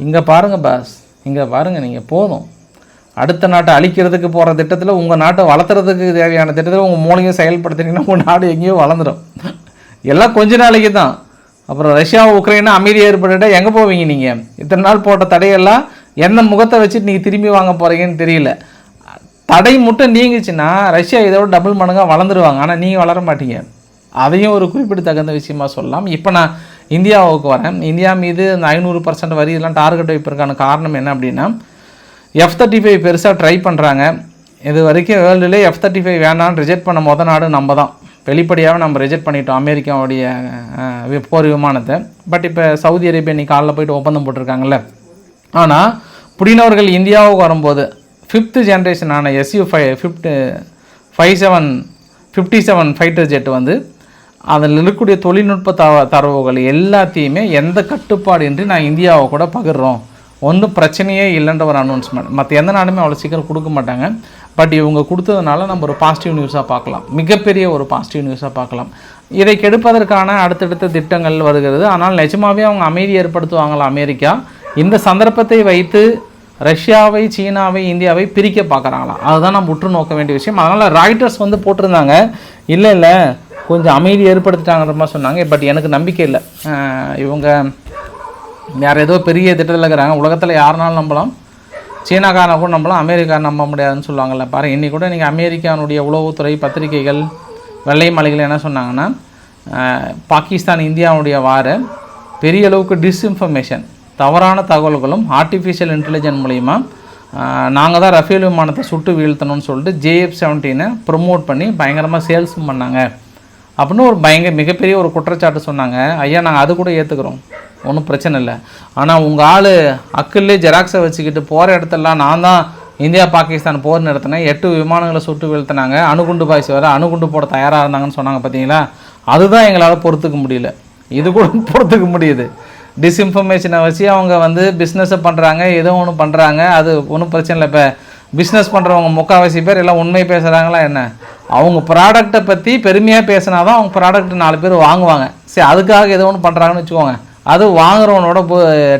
இங்கே பாருங்கள் பாஸ் இங்கே பாருங்கள் நீங்கள் போதும். அடுத்த நாட்டை அழிக்கிறதுக்கு போகிற திட்டத்தில் உங்கள் நாட்டை வளர்த்துறதுக்கு தேவையான திட்டத்தில் உங்கள் மூலையும் செயல்படுத்தினீங்கன்னா உங்கள் நாடு எங்கேயோ வளர்ந்துடும் எல்லாம் கொஞ்ச நாளைக்கு தான். அப்புறம் ரஷ்யா உக்ரைனா அமைதி ஏற்பட்டுட்டால் எங்கே போவீங்க நீங்கள் இத்தனை நாள் போட்ட தடையெல்லாம் எந்த முகத்தை வச்சுட்டு நீங்கள் திரும்பி வாங்க போகிறீங்கன்னு தெரியல. தடை மட்டும் நீங்கிச்சுன்னா ரஷ்யா இதோட டபுள் மடங்காக வளர்ந்துருவாங்க. ஆனால் நீங்கள் வளர மாட்டீங்க. அதையும் ஒரு குறிப்பிடத்தகுந்த விஷயமா சொல்லலாம். இப்போ நான் இந்தியாவுக்கு வரேன். இந்தியா மீது இந்த ஐநூறு பர்சன்ட் வரி இதெல்லாம் டார்கெட் வைப்பதற்கான காரணம் என்ன அப்படின்னா எஃப் தேர்ட்டி ஃபைவ் பெருசாக ட்ரை பண்ணுறாங்க இது வரைக்கும் வேர்ல்டுலேயே எஃப் தேர்ட்டி ஃபைவ் வேணான்னு ரிஜெக்ட் பண்ண மொத நாடு நம்ம தான் வெளிப்படையாக நம்ம ரிஜெக்ட் பண்ணிட்டோம் அமெரிக்காவுடைய போர் விமானத்தை. பட் இப்போ சவுதி அரேபியா இன்னைக்கு காலைல போயிட்டு ஒப்பந்தம் போட்டிருக்காங்கல்ல. ஆனால் புடினவர்கள் இந்தியாவுக்கு வரும்போது ஃபிஃப்த்து ஜென்ரேஷனான SU five fifty five seven fifty seven fighter jet வந்து அதில் இருக்கக்கூடிய தொழில்நுட்ப த தரவுகள் எல்லாத்தையுமே எந்த கட்டுப்பாடின்றி நான் இந்தியாவை கூட பகிர்றோம். ஒன்றும் பிரச்சனையே இல்லைன்ற ஒரு அனௌன்ஸ்மெண்ட் மற்ற எந்த நாடுமே அவ்வளோ சீக்கிரம் கொடுக்க மாட்டாங்க. பட் இவங்க கொடுத்ததுனால நம்ம ஒரு பாசிட்டிவ் நியூஸாக பார்க்கலாம். மிகப்பெரிய ஒரு பாசிட்டிவ் நியூஸாக பார்க்கலாம். இதை கெடுப்பதற்கான அடுத்தடுத்த திட்டங்கள் வருகிறது. ஆனால் நிஜமாகவே அவங்க அமைதி ஏற்படுத்துவாங்களா அமெரிக்கா? இந்த சந்தர்ப்பத்தை வைத்து ரஷ்யாவை சீனாவை இந்தியாவை பிரிக்க பார்க்குறாங்களாம் அதுதான் நம்ம உற்று நோக்க வேண்டிய விஷயம். அதனால் ராய்டர்ஸ் வந்து போட்டிருந்தாங்க. இல்லை இல்லை. கொஞ்சம் அமைதி ஏற்படுத்திட்டாங்கிற மாதிரி சொன்னாங்க. பட் எனக்கு நம்பிக்கை இல்லை. இவங்க வேறு ஏதோ பெரிய திட்டத்தில் இருக்கிறாங்க. உலகத்தில் யாருனாலும் நம்பலாம். சீனாக்காரனை கூட நம்பலாம். அமெரிக்கா நம்ப முடியாதுன்னு சொல்லுவாங்கல்ல. பாரு இன்றைக்கி கூட நீங்கள் அமெரிக்கானுடைய உளவுத்துறை பத்திரிகைகள் வெள்ளை மலைகள் என்ன சொன்னாங்கன்னா பாகிஸ்தான் இந்தியாவுடைய வார பெரிய அளவுக்கு டிஸ்இன்ஃபர்மேஷன் தவறான தகவல்களும் ஆர்டிஃபிஷியல் இன்டெலிஜென்ட் மூலிமா நாங்கள் தான் ரஃபேல் விமானத்தை சுட்டு வீழ்த்தணும்னு சொல்லிட்டு ஜேஎஃப் செவன்டீனை ப்ரொமோட் பண்ணி பயங்கரமாக சேல்ஸும் பண்ணாங்க. அப்படின்னு ஒரு பயங்கர மிகப்பெரிய ஒரு குற்றச்சாட்டு சொன்னாங்க. ஐயா நாங்கள் அது கூட ஏற்றுக்கிறோம் ஒன்றும் பிரச்சனை இல்லை. ஆனால் உங்கள் ஆள் அக்கிலே ஜெராக்ஸை வச்சுக்கிட்டு போகிற இடத்தெல்லாம் நான் தான் இந்தியா பாகிஸ்தான் போர் நிறுத்தினேன். எட்டு விமானங்களை சுட்டு வீழ்த்தினாங்க. அணுகுண்டு பாய்ச்சி வர அணுகுண்டு போட தயாராக இருந்தாங்கன்னு சொன்னாங்க பார்த்தீங்களா அதுதான் எங்களால் பொறுத்துக்க முடியல. இது கூட [LAUGHS] பொறுத்துக்க முடியுது. டிஸ்இன்ஃபர்மேஷனை வச்சு அவங்க வந்து பிஸ்னஸை பண்ணுறாங்க ஏதோ ஒன்று பண்ணுறாங்க அது ஒன்றும் பிரச்சனை இல்லை இப்போ. பிஸ்னஸ் பண்ணுறவங்க முக்கால்வாசி பேர் எல்லாம் உண்மை பேசுகிறாங்களா என்ன? அவங்க ப்ராடக்ட்டை பற்றி பெருமையாக பேசினா தான் அவங்க ப்ராடக்ட் நாலு பேர் வாங்குவாங்க. சரி அதுக்காக ஏதோ ஒன்று பண்ணுறாங்கன்னு வச்சுக்கோங்க. அது வாங்குறவனோட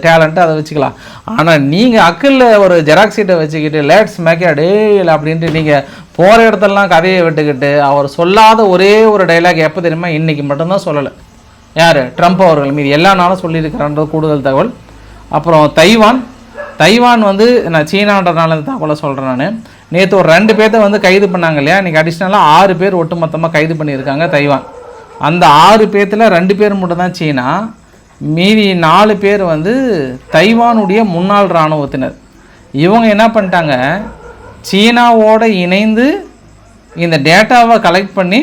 டேலண்ட்டு அதை வச்சுக்கலாம். ஆனால் நீங்கள் அக்கிளில் ஒரு ஜெராக்ஸ் சீட்டை வச்சுக்கிட்டு லேட்ஸ் மேக்கே டேயில் அப்படின்ட்டு நீங்கள் போகிற இடத்துலலாம் கதையை விட்டுக்கிட்டு அவர் சொல்லாத ஒரே ஒரு டைலாக் எப்போ தெரியுமா? இன்றைக்கி மட்டும்தான் சொல்லலை. யார்? ட்ரம்ப் அவர்கள் மீது. எல்லா நாளும் சொல்லியிருக்கிறான்றது கூடுதல் தகவல். அப்புறம் தைவான். தைவான் வந்து நான் சீனான்றதுனால தகவலை சொல்கிறேன் நான். நேற்று ஒரு ரெண்டு பேர்த்த வந்து கைது பண்ணாங்க இல்லையா? இன்றைக்கி அடிஷ்னலாக ஆறு பேர் ஒட்டுமொத்தமாக கைது பண்ணியிருக்காங்க தைவான். அந்த ஆறு பேர்த்தில் ரெண்டு பேர் மட்டும் தான் சீனா. மீதி நாலு பேர் வந்து தைவானுடைய முன்னாள் இராணுவத்தினர். இவங்க என்ன பண்ணிட்டாங்க? சீனாவோட இணைந்து இந்த டேட்டாவை கலெக்ட் பண்ணி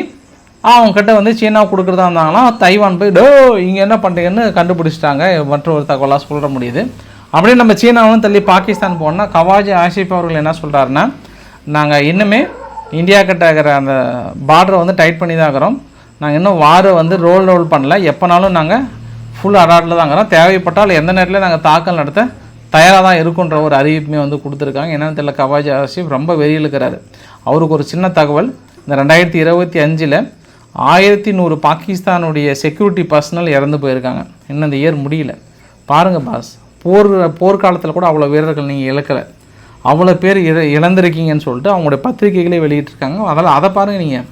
அவங்கக்கிட்ட வந்து சீனா கொடுக்குறதா இருந்தாங்களாம் தைவான் போய் டோ இங்கே என்ன பண்ணுறீங்கன்னு கண்டுபிடிச்சிட்டாங்க. மற்ற ஒரு தகவலாக சொல்ல முடியுது. அப்படியே நம்ம சீனாவும் தள்ளி பாகிஸ்தான் போனால் கவாஜி ஆசிப் அவர்கள் என்ன சொல்கிறாருன்னா நாங்கள் இன்னுமே இந்தியா கிட்ட இருக்கிற அந்த பார்டரை வந்து டைட் பண்ணி தான் இருக்கிறோம். நாங்கள் இன்னும் வாரை வந்து ரோல் ரோல் பண்ணல. எப்போனாலும் நாங்கள் ஃபுல் அலாட்டில் தான் இருக்கிறோம். தேவைப்பட்டால் எந்த நேரத்தில் நாங்கள் தாக்கல் நடத்த தயாராக தான் இருக்குன்ற ஒரு அறிவிப்புமே வந்து கொடுத்துருக்காங்க. என்னென்னு தெரியல கவாஜி ஆசிப் ரொம்ப வெறியில் இருக்கிறாரு. அவருக்கு ஒரு சின்ன தகவல். இந்த ரெண்டாயிரத்தி இருபத்தி அஞ்சில் ஆயிரத்தி நூறு பாகிஸ்தானுடைய செக்யூரிட்டி பர்சனல் இறந்து போயிருக்காங்க. இன்னும் இந்த இயர் முடியல. பாருங்கள் பாஸ் போர் போர்க்காலத்தில் கூட அவ்வளோ வீரர்கள் நீங்கள் இழக்கலை. அவ்வளோ பேர் இழ இழந்திருக்கீங்கன்னு சொல்லிட்டு அவங்களுடைய பத்திரிகைகளே வெளியிட்டிருக்காங்க. அதனால் அதை பாருங்கள் நீங்கள்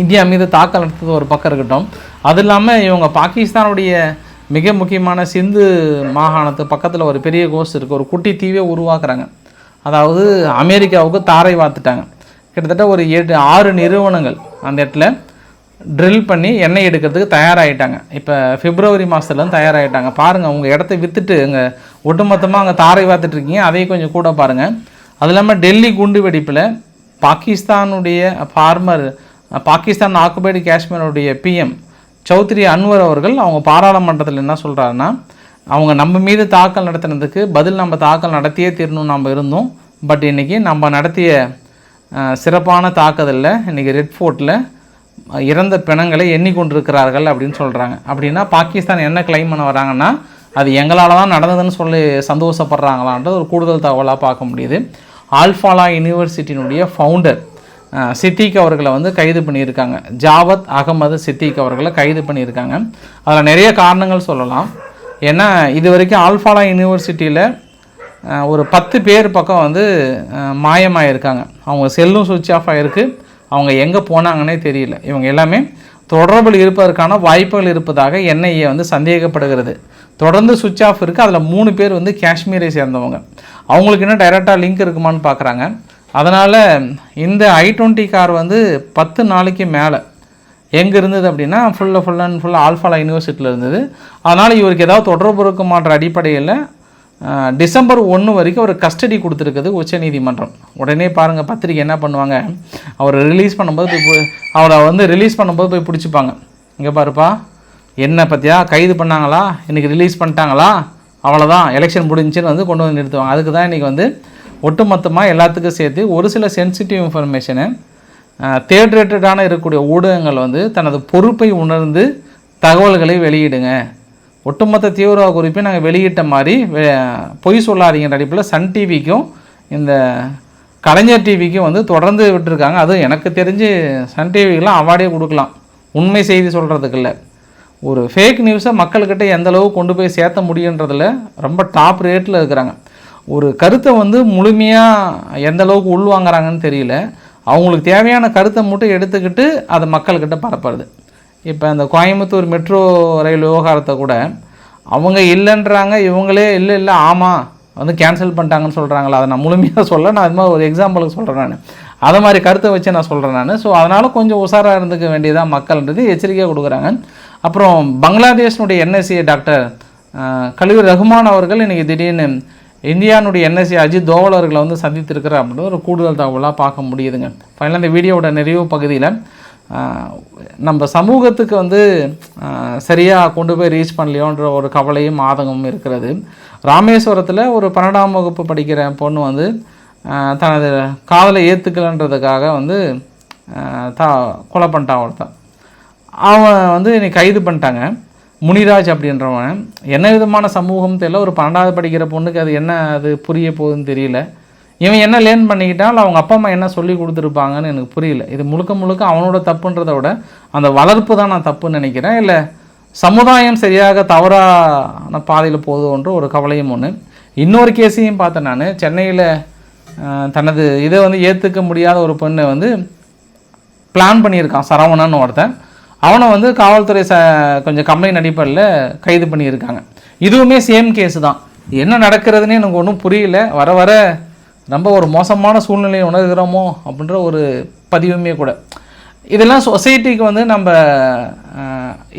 இந்தியா மீது தாக்கல் நடத்தது ஒரு பக்கம் இருக்கட்டும். அது இல்லாமல் இவங்க பாகிஸ்தானுடைய மிக முக்கியமான சிந்து மாகாணத்து பக்கத்தில் ஒரு பெரிய கோஸ்ட் இருக்குது ஒரு குட்டி தீவே உருவாக்குறாங்க. அதாவது அமெரிக்காவுக்கு தாரை வாத்துட்டாங்க கிட்டத்தட்ட ஒரு எட்டு ஆறு நிறுவனங்கள் அந்த இடத்துல ட்ரில் பண்ணி எண்ணெய் எடுக்கிறதுக்கு தயாராகிட்டாங்க இப்போ பிப்ரவரி மாதத்துலேருந்து தயாராகிட்டாங்க பாருங்கள் உங்கள் இடத்த விற்றுட்டு எங்கள் ஒட்டுமொத்தமாக அங்கே தாரை பார்த்துட்ருக்கீங்க இருக்கீங்க. அதையும் கொஞ்சம் கூட பாருங்கள் அது இல்லாமல் டெல்லி குண்டு வெடிப்பில் பாகிஸ்தானுடைய ஃபார்மர் பாகிஸ்தான் ஆக்குபைடு காஷ்மீருடைய பிஎம் சௌத்ரி அன்வர் அவர்கள் அவங்க பாராளுமன்றத்தில் என்ன சொல்கிறாருன்னா அவங்க நம்ம மீது தாக்கல் நடத்தினதுக்கு பதில் நம்ம தாக்கல் நடத்தியே தீரணும் நம்ம இருந்தோம். பட் இன்றைக்கி நம்ம நடத்திய சிறப்பான தாக்குதலில் இன்றைக்கி ரெட் ஃபோர்ட்டில் இறந்த பிணங்களை எண்ணிக்கொண்டிருக்கிறார்கள் அப்படின்னு சொல்கிறாங்க அப்படின்னா பாகிஸ்தான் என்ன கிளைம் பண்ண வராங்கன்னா அது எங்களால் தான் நடந்ததுன்னு சொல்லி சந்தோஷப்படுறாங்களான்றது ஒரு கூடுதல் தகவலாக பார்க்க முடியுது. ஆல்ஃபாலா யூனிவர்சிட்டியினுடைய ஃபவுண்டர் சித்திக் அவர்களை வந்து கைது பண்ணியிருக்காங்க. ஜாவத் அகமது சித்திக் அவர்களை கைது பண்ணியிருக்காங்க. அதில் நிறைய காரணங்கள் சொல்லலாம். ஏன்னா இது வரைக்கும் ஆல்ஃபாலா யூனிவர்சிட்டியில் ஒரு பத்து பேர் பக்கம் வந்து மாயமாயிருக்காங்க. அவங்க செல்லும் சுவிட்ச் ஆஃப் ஆகிருக்கு அவங்க எங்கே போனாங்கன்னே தெரியல. இவங்க எல்லாமே தொடர்பில் இருப்பதற்கான வாய்ப்புகள் இருப்பதாக என்ஐஏ வந்து சந்தேகப்படுகிறது. தொடர்ந்து சுவிட்ச் ஆஃப் இருக்குது அதில் மூணு பேர் வந்து காஷ்மீரை சேர்ந்தவங்க. அவங்களுக்கு என்ன டைரெக்டாக லிங்க் இருக்குமான்னு பார்க்குறாங்க அதனால் இந்த ஐ டுவெண்ட்டி கார் வந்து பத்து நாளைக்கு மேலே எங்கே இருந்தது அப்படின்னா ஃபுல்லாக ஃபுல் அண்ட் ஃபுல்லாக ஆல்ஃபாலா யூனிவர்சிட்டியில் இருந்தது. அதனால் இவருக்கு ஏதாவது தொடர்பு இருக்குமான்ற அடிப்படையில் டிசம்பர் ஒன்று வரைக்கும் ஒரு கஸ்டடி கொடுத்துருக்குது உச்சநீதிமன்றம். உடனே பாருங்கள் பத்திரிக்கை என்ன பண்ணுவாங்க? அவரை ரிலீஸ் பண்ணும்போது போய் அவரை வந்து ரிலீஸ் பண்ணும்போது போய் பிடிச்சிப்பாங்க. இங்கே பாருப்பா. என்ன பற்றியா கைது பண்ணாங்களா? இன்றைக்கி ரிலீஸ் பண்ணிட்டாங்களா? அவ்வளோதான் எலெக்ஷன் முடிஞ்சுன்னு வந்து கொண்டு வந்து நிறுத்துவாங்க. அதுக்கு தான் இன்றைக்கி வந்து ஒட்டுமொத்தமாக எல்லாத்துக்கும் சேர்த்து ஒரு சில சென்சிட்டிவ் இன்ஃபர்மேஷனை தேர்ட் ரேட்டடான இருக்கக்கூடிய ஊடகங்கள் வந்து தனது பொறுப்பை உணர்ந்து தகவல்களை வெளியிடுங்க. ஒட்டுமொத்த தீவிரவாத குறிப்பை நாங்கள் வெளியிட்ட மாதிரி பொய் சொல்லாதீங்கன்ற அடிப்பில் சன் டிவிக்கும் இந்த கலைஞர் டிவிக்கும் வந்து தொடர்ந்து விட்டுருக்காங்க. அதுவும் எனக்கு தெரிஞ்சு சன் டிவிக்கெலாம் அவார்டே கொடுக்கலாம். உண்மை செய்தி சொல்கிறதுக்கு இல்லை. ஒரு ஃபேக் நியூஸை மக்கள்கிட்ட எந்த அளவு கொண்டு போய் சேர்த்த முடியுன்றதுல ரொம்ப டாப் ரேட்டில் இருக்கிறாங்க. ஒரு கருத்தை வந்து முழுமையாக எந்த அளவுக்கு உள்வாங்குறாங்கன்னு தெரியல. அவங்களுக்கு தேவையான கருத்தை மட்டும் எடுத்துக்கிட்டு அதை மக்கள்கிட்ட பரப்புறது. இப்போ அந்த கோயம்புத்தூர் மெட்ரோ ரயில் விவகாரத்தை கூட அவங்க இல்லைன்றாங்க இவங்களே இல்லை இல்லை ஆமாம் வந்து கேன்சல் பண்ணிட்டாங்கன்னு சொல்கிறாங்களா அதை நான் முழுமையாக சொல்ல நான் அது மாதிரி ஒரு எக்ஸாம்பிளுக்கு சொல்கிறேன் நான். அதை மாதிரி கருத்தை வச்சு நான் சொல்கிறேன் நான். ஸோ அதனால் கொஞ்சம் உஷாராக இருந்துக்க வேண்டியதாக மக்கள்ன்றது எச்சரிக்கையாக கொடுக்குறாங்க அப்புறம் பங்களாதேஷனுடைய என்எஸ்சி டாக்டர் கலிவர் ரஹ்மான் அவர்கள் இன்றைக்கி திடீர்னு இந்தியானுடைய என்எஸ்சி அஜித் தோவல் அவர்களை வந்து சந்தித்திருக்கிற அப்படின்னு ஒரு கூடுதல் தகவலாக பார்க்க முடியுதுங்க. ஃபைனலாக இந்த வீடியோவோட நிறைவு பகுதியில் நம்ம சமூகத்துக்கு வந்து சரியாக கொண்டு போய் ரீச் பண்ணலையோன்ற ஒரு கவலையும் ஆதங்கமும் இருக்கிறது. ராமேஸ்வரத்தில் ஒரு பன்னெண்டாம் வகுப்பு படிக்கிற பொண்ணு வந்து தனது காதலை ஏற்றுக்கலன்றதுக்காக வந்து தா கொலை பண்ணிட்டான் ஒருத்தன் அவன் வந்து இன்னைக்கு கைது பண்ணிட்டாங்க. முனிராஜ் அப்படின்றவன். என்ன விதமான சமூகம் தெரியல. ஒரு பன்னெண்டாவது படிக்கிற பொண்ணுக்கு அது என்ன அது புரிய போகுதுன்னு தெரியல. இவன் என்ன லேர்ன் பண்ணிக்கிட்டால் அவங்க அப்பா அம்மா என்ன சொல்லி கொடுத்துருப்பாங்கன்னு எனக்கு புரியல. இது முழுக்க முழுக்க அவனோட தப்புன்றத விட அந்த வளர்ப்பு தான் நான் தப்புன்னு நினைக்கிறேன். இல்லை சமுதாயம் சரியாக தவறான பாதையில் போகுதுன்ற ஒரு கவலையும் ஒன்று இன்னொரு கேஸையும் பார்த்தேன் நான். சென்னையில் தனது இதை வந்து ஏற்றுக்க முடியாத ஒரு பெண்ணை வந்து பிளான் பண்ணியிருக்கான். சரவணன்னு ஒருத்தன். அவனை வந்து காவல்துறை ச கொஞ்சம் கம்ப்ளைண்ட் அடிப்படையில் கைது பண்ணியிருக்காங்க. இதுவுமே சேம் கேஸு தான். என்ன நடக்கிறதுனே எனக்கு ஒன்றும் புரியல. வர வர ரொம்ப ஒரு மோசமான சூழ்நிலையை உணர்கிறோமோ அப்படின்ற ஒரு பதிவுமே கூட. இதெல்லாம் சொசைட்டிக்கு வந்து நம்ம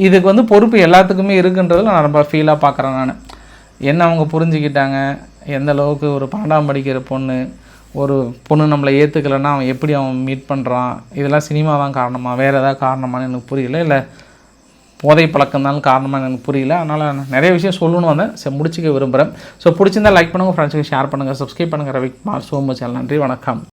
இதுக்கு வந்து பொறுப்பு எல்லாத்துக்குமே இருக்குன்றதில் நான் ரொம்ப ஃபீலாக பார்க்குறேன் நான். என்ன அவங்க புரிஞ்சுக்கிட்டாங்க? எந்த அளவுக்கு ஒரு பன்னெண்டாம் படிக்கிற பொண்ணு? ஒரு பொண்ணு நம்மளை ஏற்றுக்கலைன்னா அவன் எப்படி அவன் மீட் பண்ணுறான் இதெல்லாம் சினிமா தான் காரணமாக வேறு எதாவது காரணமான்னு எனக்கு புரியல. இல்லை போதை பழக்கம் தான் காரணமாக எனக்கு புரியல. அதனால் நான் நிறைய விஷயம் சொல்லணும்னு வந்தேன். சரி முடிச்சுக்க விரும்புகிறேன் ஸோ பிடிச்சிருந்தால் லைக் பண்ணுங்கள் ஃப்ரெண்ட்ஸுக்கு ஷேர் பண்ணுங்கள் சப்ஸ்கிரைப் பண்ணுங்கள் ரவிக்குமார் சோமு சேனல். நன்றி வணக்கம்.